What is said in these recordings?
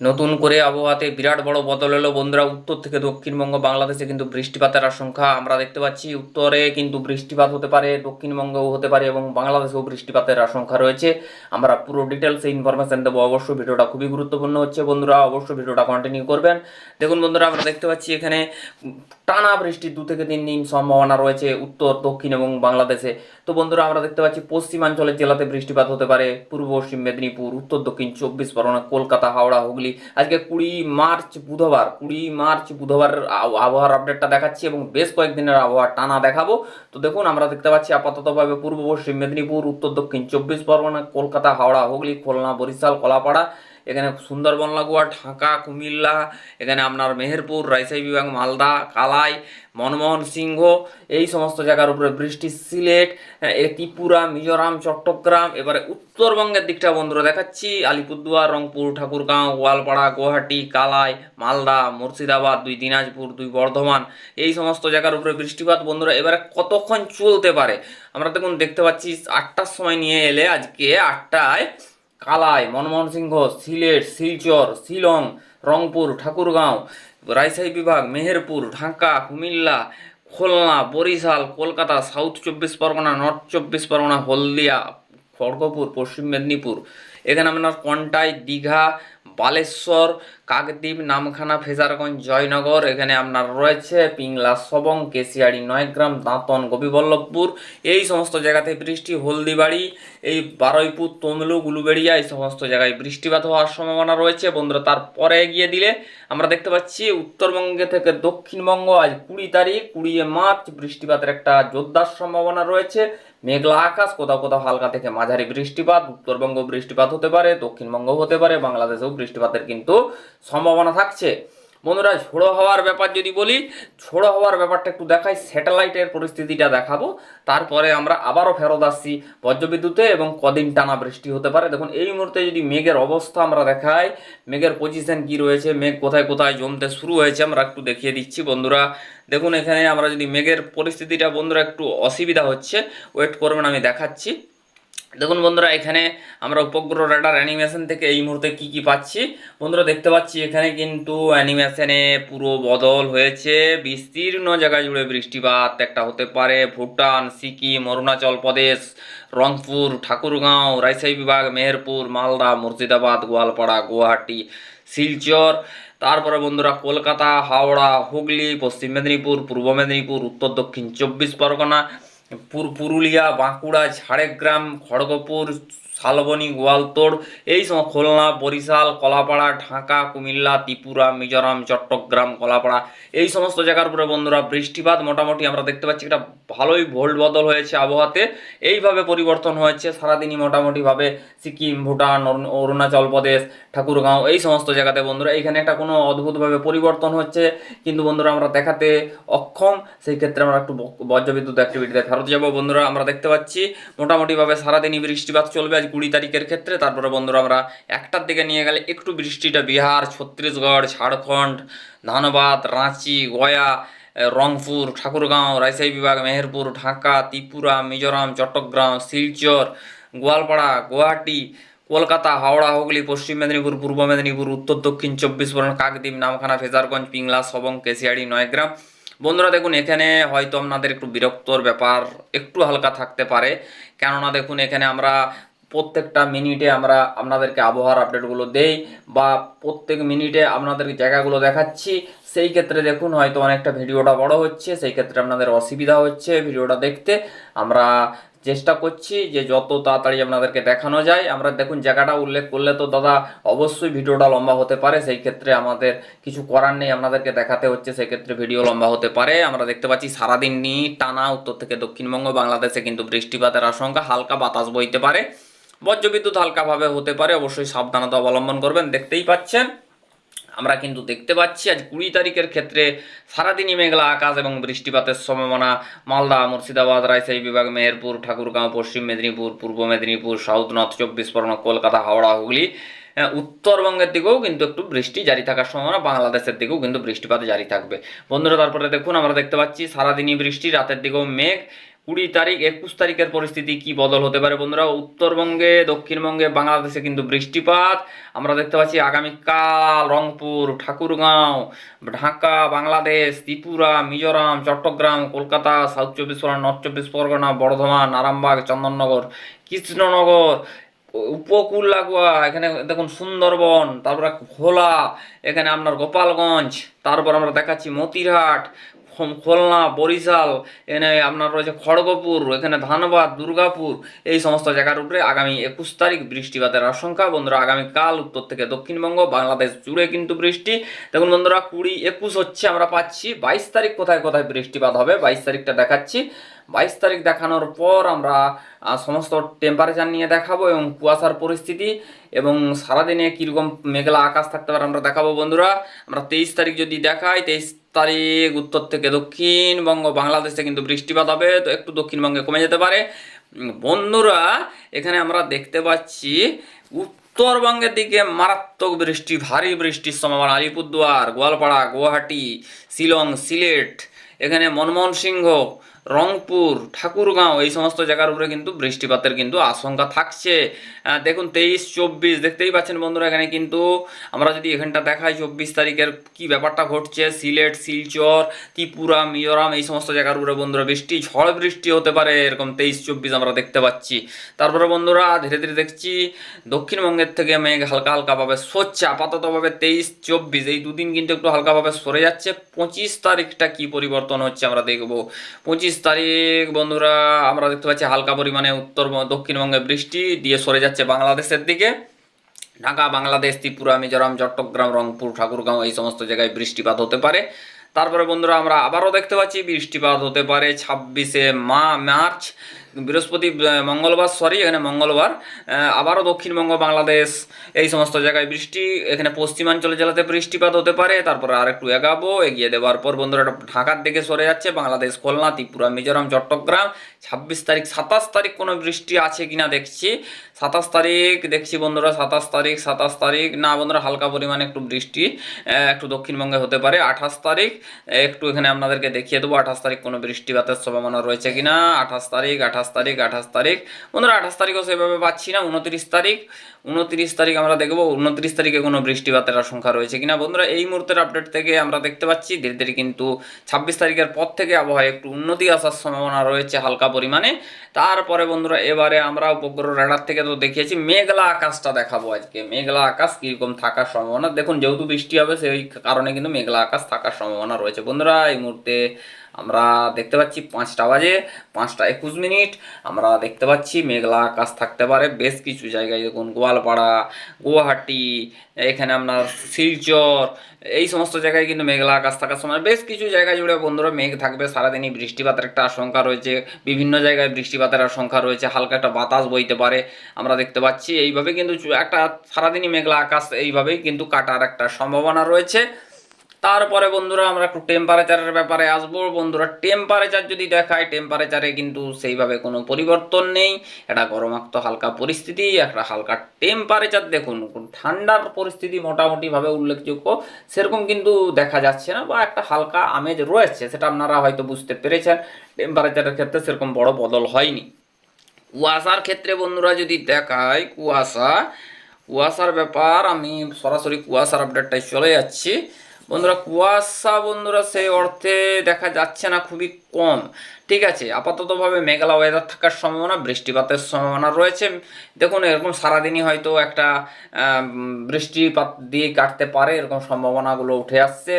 নতুন করে আবহাওয়াতে বিরাট বড় বদল এলো বন্ধুরা। উত্তর থেকে দক্ষিণবঙ্গ, বাংলাদেশে কিন্তু বৃষ্টিপাতের আশঙ্কা আমরা দেখতে পাচ্ছি। উত্তরে কিন্তু বৃষ্টিপাত হতে পারে, দক্ষিণবঙ্গেও হতে পারে এবং বাংলাদেশেও বৃষ্টিপাতের আশঙ্কা রয়েছে। আমরা পুরো ডিটেলসে ইনফরমেশন দেবো। অবশ্যই ভিডিওটা খুবই গুরুত্বপূর্ণ হচ্ছে বন্ধুরা। অবশ্যই ভিডিওটা কন্টিনিউ করবেন। দেখুন বন্ধুরা, আমরা দেখতে পাচ্ছি এখানে টানা বৃষ্টির দু থেকে তিন দিন সম্ভাবনা রয়েছে উত্তর, দক্ষিণ এবং বাংলাদেশে। তো বন্ধুরা, আমরা দেখতে পাচ্ছি পশ্চিমাঞ্চলের জেলাতে বৃষ্টিপাত হতে পারে। পূর্ব পশ্চিম মেদিনীপুর, উত্তর দক্ষিণ চব্বিশ পরগনা, কলকাতা, হাওড়া, হুগলি আজকে কুড়ি মার্চ বুধবার, কুড়ি মার্চ বুধবার আবহাওয়ার আপডেটটা দেখাচ্ছি এবং বেশ কয়েকদিনের আবহাওয়া টানা দেখাবো। তো দেখুন, আমরা দেখতে পাচ্ছি আপাততভাবে পূর্ব পশ্চিম মেদিনীপুর, উত্তর দক্ষিণ চব্বিশ পরগনা, কলকাতা, হাওড়া, হুগলি, খুলনা, বরিশাল, কলাপাড়া এখানে সুন্দরবন লাগোয়া, ঢাকা, কুমিল্লা, এখানে আপনার মেহেরপুর রাজশাহী বিভাগ, মালদা, কালাই, মনমোহন সিংহ, এই সমস্ত জায়গার উপরে বৃষ্টি, সিলেট এ ত্রিপুরা, মিজোরাম, চট্টগ্রাম, এবারে উত্তরবঙ্গের দিকটা বন্ধুরা দেখাচ্ছি, আলিপুরদুয়ার, রংপুর, ঠাকুরগাঁও, গোয়ালপাড়া, গুয়াহাটি, কালাই, মালদা, মুর্শিদাবাদ, দুই দিনাজপুর, দুই বর্ধমান, এই সমস্ত জায়গার উপরে বৃষ্টিপাত বন্ধুরা এবারে কতক্ষণ চলতে পারে? আমরা দেখুন, দেখতে পাচ্ছি আটটার সময় নিয়ে এলে আজকে আটটায় কালাই মনমোহন সিংহ সিলেট, শিলচর, শিলং, রংপুর, ঠাকুরগাঁও রাজশাহী বিভাগ, মেহেরপুর, ঢাকা, কুমিল্লা, খুলনা, বরিশাল, কলকাতা, সাউথ চব্বিশ পরগনা, নর্থ চব্বিশ পরগনা, হলদিয়া, খড়গপুর, পশ্চিম মেদিনীপুর। এখানে আপনার কন্টাই দীঘা বালেশ্বর, কাকদ্বীপ, নামখানা, ফেজারগঞ্জ, জয়নগর, এখানে আপনার রয়েছে পিংলা, সবং, কেশিয়াড়ি, নয়গ্রাম, দাঁতন, গোপীবল্লভপুর। এই সমস্ত জায়গাতে বৃষ্টি, হলদিবাড়ি, এই বারুইপুর তমলু গুলুবেড়িয়া এই সমস্ত জায়গায় বৃষ্টিপাত হওয়ার সম্ভাবনা রয়েছে। বন্ধুরা, তারপরে এগিয়ে দিলে আমরা দেখতে পাচ্ছি উত্তরবঙ্গে থেকে দক্ষিণবঙ্গ, আজ কুড়ি তারিখ কুড়ি মার্চ, বৃষ্টিপাতের একটা জোরদার সম্ভাবনা রয়েছে। মেঘলা আকাশ, কোথাও কোথাও হালকা থেকে মাঝারি বৃষ্টিপাত উত্তরবঙ্গ বৃষ্টিপাত হতে পারে দক্ষিণবঙ্গ হতে পারে, বাংলাদেশেও বৃষ্টিপাতের কিন্তু সম্ভাবনা থাকছে। বন্ধুরা ঝোড়ো হওয়ার ব্যাপার যদি বলি, ঝোড়ো হওয়ার ব্যাপারটা একটু দেখাই, স্যাটেলাইটের পরিস্থিতিটা দেখাবো। তারপরে আমরা আবারও ফেরত আসছি বজ্রবিদ্যুতে এবং কদিন টানা বৃষ্টি হতে পারে। দেখুন, এই মুহূর্তে যদি মেঘের অবস্থা আমরা দেখাই, মেঘের পজিশন কি রয়েছে, মেঘ কোথায় কোথায় জমতে শুরু হয়েছে, আমরা একটু দেখিয়ে দিচ্ছি বন্ধুরা। দেখুন, এখানে আমরা যদি মেঘের পরিস্থিতিটা বন্ধুরা একটু অসুবিধা হচ্ছে ওয়েট করবেন, আমি দেখাচ্ছি। দেখুন বন্ধুরা, এখানে আমরা উপগ্রহ রেডার অ্যানিমেশন থেকে এই মুহূর্তে কি কি পাচ্ছি? বন্ধুরা, দেখতে পাচ্ছি এখানে কিন্তু অ্যানিমেশনে পুরো বদল হয়েছে। বিস্তীর্ণ জায়গা জুড়ে বৃষ্টিপাত একটা হতে পারে। ভুটান, সিকিম, অরুণাচল প্রদেশ, রংপুর, ঠাকুরগাঁও, রাজশাহী বিভাগ, মেহেরপুর, মালদা, মুর্শিদাবাদ, গোয়ালপাড়া, গুয়াহাটি, শিলচর। তারপরে বন্ধুরা, কলকাতা, হাওড়া, হুগলি, পশ্চিম মেদিনীপুর, পূর্ব মেদিনীপুর, উত্তর দক্ষিণ চব্বিশ পরগনা পুর- পুরুলিয়া, বাঁকুড়া, ঝাড়গ্রাম, খড়গপুর, শালবনী, গোয়ালতোড়, এই সময় খুলনা, বরিশাল, কলাপাড়া, ঢাকা, কুমিল্লা, ত্রিপুরা, মিজোরাম, চট্টগ্রাম, কলাপাড়া, এই সমস্ত জায়গার উপরে বন্ধুরা বৃষ্টিপাত মোটামুটি আমরা দেখতে পাচ্ছি একটা ভালোই ভোল্ট বদল হয়েছে আবহাওয়াতে। এইভাবে পরিবর্তন হয়েছে, সারাদিনই মোটামুটিভাবে সিকিম, ভুটান অরুণাচল প্রদেশ ঠাকুরগাঁও, এই সমস্ত জায়গাতে বন্ধুরা এইখানে একটা কোনো অদ্ভুতভাবে পরিবর্তন হচ্ছে। কিন্তু বন্ধুরা, আমরা দেখাতে অক্ষম, সেই ক্ষেত্রে আমরা একটু বজ্রবিদ্যুৎ অ্যাক্টিভিটিতে ফেরত যাব। বন্ধুরা, আমরা দেখতে পাচ্ছি, মোটামুটিভাবে সারাদিনই বৃষ্টিপাত চলবে আজ কুড়ি তারিখের ক্ষেত্রে। তারপরে বন্ধুরা, আমরা একটার দিকে নিয়ে গেলে একটু বৃষ্টিটা বিহার, ছত্তিশগড়, ঝাড়খণ্ড, ধানবাদ, রাঁচি, গয়া রংপুর, ঠাকুরগাঁও, রাজশাহী বিভাগ, মেহেরপুর, ঢাকা, ত্রিপুরা, মিজোরাম, চট্টগ্রাম, শিলচর, গোয়ালপাড়া, গুয়াহাটি কলকাতা, হাওড়া, হুগলি, পশ্চিম মেদিনীপুর, পূর্ব মেদিনীপুর, উত্তর দক্ষিণ চব্বিশ পরগনা, কাকদ্বীপ, নামখানা, ফেজারগঞ্জ, পিংলা, সবং, কেশিয়াড়ি, নয়গ্রাম। বন্ধুরা, দেখুন, এখানে হয়তো আপনাদের একটু বিরক্তর ব্যাপার, একটু হালকা থাকতে পারে। কেননা, দেখুন, এখানে আমরা প্রত্যেকটা মিনিটে আমরা আপনাদেরকে আবহাওয়ার আপডেটগুলো দেই বা প্রত্যেক মিনিটে আপনাদের জায়গাগুলো দেখাচ্ছি। সেই ক্ষেত্রে, দেখুন, হয়তো অনেকটা ভিডিওটা বড় হচ্ছে, সেই ক্ষেত্রে আপনাদের অসুবিধা হচ্ছে ভিডিওটা দেখতে। আমরা চেষ্টা করছি যে যত তাড়াতাড়ি আপনাদেরকে দেখানো যায়। আমরা দেখুন, জায়গাটা উল্লেখ করলে তো দাদা অবশ্যই ভিডিওটা লম্বা হতে পারে। সেই ক্ষেত্রে আমাদের কিছু করার নেই, আপনাদেরকে দেখাতে হচ্ছে, সেই ক্ষেত্রে ভিডিও লম্বা হতে পারে। আমরা দেখতে পাচ্ছি, সারাদিন নিয়ে টানা উত্তর থেকে দক্ষিণবঙ্গ, বাংলাদেশে কিন্তু বৃষ্টিপাতের আশঙ্কা, হালকা বাতাস বইতে পারে। বজ্রবিদ্যুৎ হালকাভাবে হতে পারে, অবশ্যই সাবধানতা অবলম্বন করবেন। দেখতেই পাচ্ছেন আমরা কিন্তু দেখতে পাচ্ছি আজ কুড়ি তারিখের ক্ষেত্রে সারাদিনই মেঘলা আকাশ এবং বৃষ্টিপাতের সম্ভাবনা। মালদা, মুর্শিদাবাদ, রাজশাহী বিভাগ, মেহেরপুর, ঠাকুরগাঁও, পশ্চিম মেদিনীপুর, পূর্ব মেদিনীপুর, সাউথ নর্থ, চব্বিশ পরগনা, কলকাতা, হাওড়া, হুগলি। উত্তরবঙ্গের দিকেও কিন্তু একটু বৃষ্টি জারি থাকার সম্ভাবনা, বাংলাদেশের দিকেও কিন্তু বৃষ্টিপাত জারি থাকবে। বন্ধুরা, তারপরে দেখুন, আমরা দেখতে পাচ্ছি সারাদিনই বৃষ্টি, রাতের দিকেও মেঘ। কুড়ি তারিখ, একুশ তারিখের পরিস্থিতি কি বদল হতে পারে বন্ধুরা? উত্তরবঙ্গে, দক্ষিণবঙ্গে, বাংলাদেশে কিন্তু বৃষ্টিপাত। আমরা দেখতে পাচ্ছি আগামীকাল রংপুর, ঠাকুরগাঁও, ঢাকা, বাংলাদেশ, ত্রিপুরা, মিজোরাম, চট্টগ্রাম, কলকাতা, সাউথ চব্বিশ পরগনা, নর্থ চব্বিশ পরগনা, বর্ধমান আরামবাগ চন্দননগর, কৃষ্ণনগর উপকূল লাগোয়া এখানে দেখুন সুন্দরবন, তারপরে ভোলা এখানে আপনার গোপালগঞ্জ, তারপর আমরা দেখাচ্ছি মতিরহাট খুলনা, বরিশাল, এনে আপনার রয়েছে খড়গপুর, এখানে ধানবাদ, দুর্গাপুর, এই সমস্ত জায়গার উপরে আগামী একুশ তারিখ বৃষ্টিপাতের আশঙ্কা। বন্ধুরা, আগামীকাল উত্তর থেকে দক্ষিণবঙ্গ, বাংলাদেশ জুড়ে কিন্তু বৃষ্টি। দেখুন বন্ধুরা, কুড়ি একুশ হচ্ছে, আমরা পাচ্ছি, বাইশ তারিখ কোথায় কোথায় বৃষ্টিপাত হবে, বাইশ তারিখটা দেখাচ্ছি। বাইশ তারিখ দেখানোর পর আমরা সমস্ত টেম্পারেচার নিয়ে দেখাবো এবং কুয়াশার পরিস্থিতি এবং সারাদিনে কীরকম মেঘলা আকাশ থাকতে পারে আমরা দেখাবো বন্ধুরা। আমরা তেইশ তারিখ যদি দেখাই, তেইশ তারিখ উত্তর থেকে দক্ষিণবঙ্গ বাংলাদেশে কিন্তু বৃষ্টিপাত হবে, তো একটু দক্ষিণবঙ্গে কমে যেতে পারে। বন্ধুরা, এখানে আমরা দেখতে পাচ্ছি উত্তরবঙ্গের দিকে মারাত্মক বৃষ্টি, ভারী বৃষ্টির সম্ভাবনা। আলিপুরদুয়ার, গোয়ালপাড়া, গুয়াহাটি, শিলং, সিলেট, এখানে মনমোহন সিংহ রংপুর, ঠাকুরগাঁও, এই সমস্ত জায়গার উপরে কিন্তু বৃষ্টিপাতের কিন্তু আশঙ্কা থাকছে। দেখুন, তেইশ, চব্বিশ, দেখতেই পাচ্ছেন বন্ধুরা, এখানে কিন্তু আমরা যদি এখানটা দেখাই, চব্বিশ তারিখের কি ব্যাপারটা ঘটছে? সিলেট, শিলচর, ত্রিপুরা, মিজোরাম, এই সমস্ত জায়গার উপরে বন্ধুরা বৃষ্টি, ঝড় বৃষ্টি হতে পারে, এরকম তেইশ, চব্বিশ আমরা দেখতে পাচ্ছি। তারপরে বন্ধুরা, ধীরে ধীরে দেখছি, দক্ষিণবঙ্গের থেকে মেঘ হালকা হালকাভাবে সরছে, আপাততভাবে তেইশ, চব্বিশ, এই দুদিন কিন্তু একটু হালকাভাবে সরে যাচ্ছে। পঁচিশ তারিখটা কি পরিবর্তন হচ্ছে আমরা দেখব। পঁচিশ তারিখ, বন্ধুরা, আমরা দেখতে পাচ্ছি হালকা পরিমাণে উত্তর দক্ষিণবঙ্গে বৃষ্টি দিয়ে সরে যাচ্ছে বাংলাদেশের দিকে। ঢাকা, বাংলাদেশ, ত্রিপুরা, মিজোরাম, চট্টগ্রাম, রংপুর, ঠাকুরগাঁও এই সমস্ত জায়গায় বৃষ্টিপাত হতে পারে। তারপরে বন্ধুরা, আমরা আবারও দেখতে পাচ্ছি বৃষ্টিপাত হতে পারে ছাব্বিশে মা মার্চ। বৃহস্পতি মঙ্গলবার সরি এখানে মঙ্গলবার আবারও দক্ষিণবঙ্গ বাংলাদেশ, এই সমস্ত জায়গায় বৃষ্টি, এখানে পশ্চিমাঞ্চল জেলাতে বৃষ্টিপাত হতে পারে, তারপরে আর একটু এগাবো, এগিয়ে দেওয়ার পর বন্ধুরা ঢাকার দিকে সরে যাচ্ছে, বাংলাদেশ, খুলনা, ত্রিপুরা, মিজোরাম, চট্টগ্রাম, ছাব্বিশ তারিখ, সাতাশ তারিখ কোনো বৃষ্টি আছে কিনা দেখছি, সাতাশ তারিখ দেখছি বন্ধুরা, সাতাশ তারিখ সাতাশ তারিখ, না বন্ধুরা, হালকা পরিমাণে একটু বৃষ্টি একটু দক্ষিণবঙ্গে হতে পারে, আঠাশ তারিখ একটু এখানে আপনাদেরকে দেখিয়ে দেবো, আঠাশ তারিখ কোনো বৃষ্টিপাতের সম্ভাবনা রয়েছে কিনা, আঠাশ তারিখ, আঠাশ তারিখ, আঠাশ তারিখ। বন্ধুরা, আঠাশ তারিখও সেভাবে পাচ্ছি না, উনত্রিশ তারিখ। উনত্রিশ তারিখ আমরা দেখব, উনত্রিশ তারিখে কোনো বৃষ্টিপাতের আশঙ্কা রয়েছে কিনা। বন্ধুরা, এই মুহূর্তের আপডেট থেকে আমরা দেখতে পাচ্ছি, ধীরে ধীরে কিন্তু ছাব্বিশ তারিখের পর থেকে আবহাওয়ায় একটু উন্নতি আসার সম্ভাবনা রয়েছে হালকা পরিমাণে। তারপরে বন্ধুরা, এবারে আমরা উপগ্রহ রেডার থেকে তো দেখিয়েছি, মেঘলা আকাশটা দেখাবো আজকে। মেঘলা আকাশ কীরকম থাকার সম্ভাবনা? দেখুন, যেহেতু বৃষ্টি হবে, সেই কারণে কিন্তু মেঘলা আকাশ থাকার সম্ভাবনা রয়েছে। বন্ধুরা, এই মুহূর্তে আমরা দেখতে পাচ্ছি পাঁচটা বাজে, পাঁচটা একুশ মিনিট। আমরা দেখতে পাচ্ছি মেঘলা আকাশ থাকতে পারে। বেশ কিছু জায়গায় দেখুন, গোয়ালপাড়া, গুয়াহাটি, এখানে আপনার শিলচর, এই সমস্ত জায়গায় কিন্তু মেঘলা আকাশ থাকার সময় বেশ কিছু জায়গা জুড়ে বন্ধুরা মেঘ থাকবে। সারাদিনই বৃষ্টিপাতের একটা আশঙ্কা রয়েছে। বিভিন্ন জায়গায় বৃষ্টিপাতের আশঙ্কা রয়েছে। হালকা একটা বাতাস বইতে পারে। আমরা দেখতে পাচ্ছি এইভাবে কিন্তু একটা সারাদিনই মেঘলা আকাশ এইভাবেই কিন্তু কাটার একটা সম্ভাবনা রয়েছে। তারপরে বন্ধুরা আমরা একটু টেম্পারেচারের ব্যাপারে আসব। বন্ধুরা টেম্পারেচার যদি দেখায় টেম্পারেচারে কিন্তু সেইভাবে কোনো পরিবর্তন নেই। একটা গরমাক্ত হালকা পরিস্থিতি, একটা হালকা টেম্পারেচার দেখুন ঠান্ডার পরিস্থিতি মোটামুটিভাবে উল্লেখযোগ্য। সেরকম কিন্তু দেখা যাচ্ছে না, বা একটা হালকা আমেজ রয়েছে, সেটা আপনারা হয়তো বুঝতে পেরেছেন। টেম্পারেচারের ক্ষেত্রে সেরকম বড় বদল হয়নি। কুয়াশার ক্ষেত্রে বন্ধুরা যদি দেখায়, কুয়াশা, কুয়াশার ব্যাপার, আমি সরাসরি কুয়াশার আপডেটটাই চলে যাচ্ছি। বন্ধুরা, কুয়াশা বন্ধুরা, সেই অর্থে দেখা যাচ্ছে না খুবই কম। ঠিক আছে, আপাততভাবে মেঘলা ওয়েদার থাকার সম্ভাবনা, বৃষ্টিপাতের সম্ভাবনা রয়েছে। দেখুন, এরকম সারাদিনই হয়তো একটা বৃষ্টিপাত দিয়ে কাটতে পারে, এরকম সম্ভাবনাগুলো উঠে আসছে।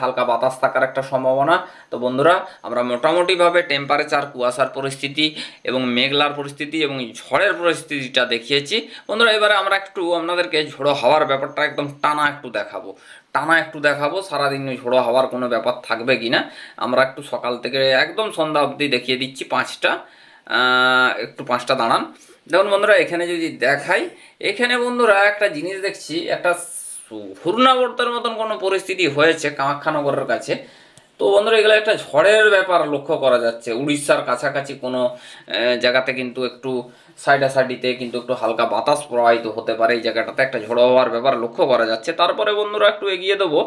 হালকা বাতাস থাকার একটা সম্ভাবনা। তো বন্ধুরা, আমরা মোটামুটিভাবে টেম্পারেচার কুয়াশার পরিস্থিতি এবং মেঘলার পরিস্থিতি এবং ঝড়ের পরিস্থিতিটা দেখিয়েছি। বন্ধুরা, এবারে আমরা একটু আপনাদেরকে ঝোড়ো হওয়ার ব্যাপারটা একদম টানা একটু দেখাবো। টানা একটু দেখাবো, সারাদিন ওই ঝোড়ো হওয়ার কোনো ব্যাপার থাকবে কি না। আমরা একটু সকাল থেকে একদম সন্ধ্যা অবধি দেখিয়ে দিচ্ছি পাঁচটা। একটু পাঁচটা দাঁড়ান। দেখুন বন্ধুরা, এখানে যদি দেখাই, এখানে বন্ধুরা একটা জিনিস দেখছি, একটা ঘূর্ণাবর্তের মতন কোনো পরিস্থিতি হয়েছে কামাখ্যানগরের কাছে। তো বন্ধুরা, এগুলো একটা ঝড়ের ব্যাপার লক্ষ্য করা যাচ্ছে। উড়িষ্যার কাছাকাছি কোনো জায়গাতে কিন্তু একটু সাইডে সাইডিতে কিন্তু একটু হালকা বাতাস প্রবাহিত হতে পারে। এই জায়গাটাতে একটা ঝোড়ো হওয়ার ব্যাপার লক্ষ্য করা যাচ্ছে। তারপরে বন্ধুরা, একটু এগিয়ে দেবো।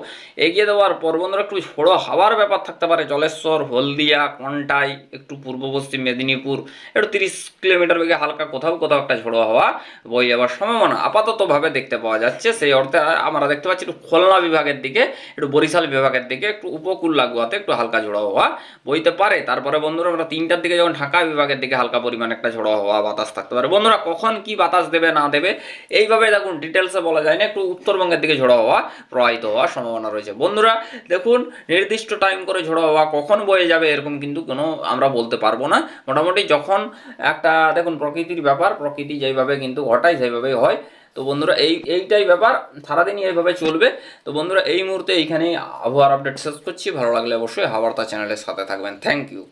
এগিয়ে দেওয়ার পর বন্ধুরা, একটু ঝোড়ো হাওয়ার ব্যাপার থাকতে পারে। জলেশ্বর, হলদিয়া, কন্টাই, একটু পূর্ব পশ্চিম মেদিনীপুর, একটু তিরিশ কিলোমিটার বেগে হালকা কোথাও কোথাও একটা ঝোড়ো হাওয়া বই যাওয়ার সম্ভাবনা আপাততভাবে দেখতে পাওয়া যাচ্ছে। সেই অর্থে আমরা দেখতে পাচ্ছি একটু খুলনা বিভাগের দিকে, একটু বরিশাল বিভাগের দিকে একটু উপকূল লাগোয়াতে একটু হালকা ঝোড়ো হওয়া বইতে পারে। তারপরে বন্ধুরা, আমরা তিনটার দিকে যখন ঢাকা বিভাগের দিকে হালকা পরিমাণ একটা ঝোড়ো হওয়া বাতাস থাকতে পারে। বন্ধুরা, কখন কি বাতাস দেবে, না দেবে, এইভাবে দেখুন ডিটেলসে বলা যায় না, একটু উত্তরবঙ্গের দিকে ঝোড়ো হওয়া প্রবাহিত হওয়ার সম্ভাবনা রয়েছে। বন্ধুরা, দেখুন, নির্দিষ্ট টাইম করে ঝোড়ো হওয়া কখন বয়ে যাবে, এরকম কিন্তু কোনো আমরা বলতে পারব না। মোটামুটি যখন একটা, দেখুন, প্রকৃতির ব্যাপার, প্রকৃতি যেইভাবে কিন্তু ঘটায়, সেইভাবেই হয়। তো বন্ধুরা, এই, এইটাই ব্যাপার। সারাদিনই এইভাবে চলবে। তো বন্ধুরা, এই মুহূর্তে এইখানেই আবহাওয়ার আপডেট শেষ করছি। ভালো লাগলে অবশ্যই হাওয়ার্তা চ্যানেলের সাথে থাকবেন। Thank you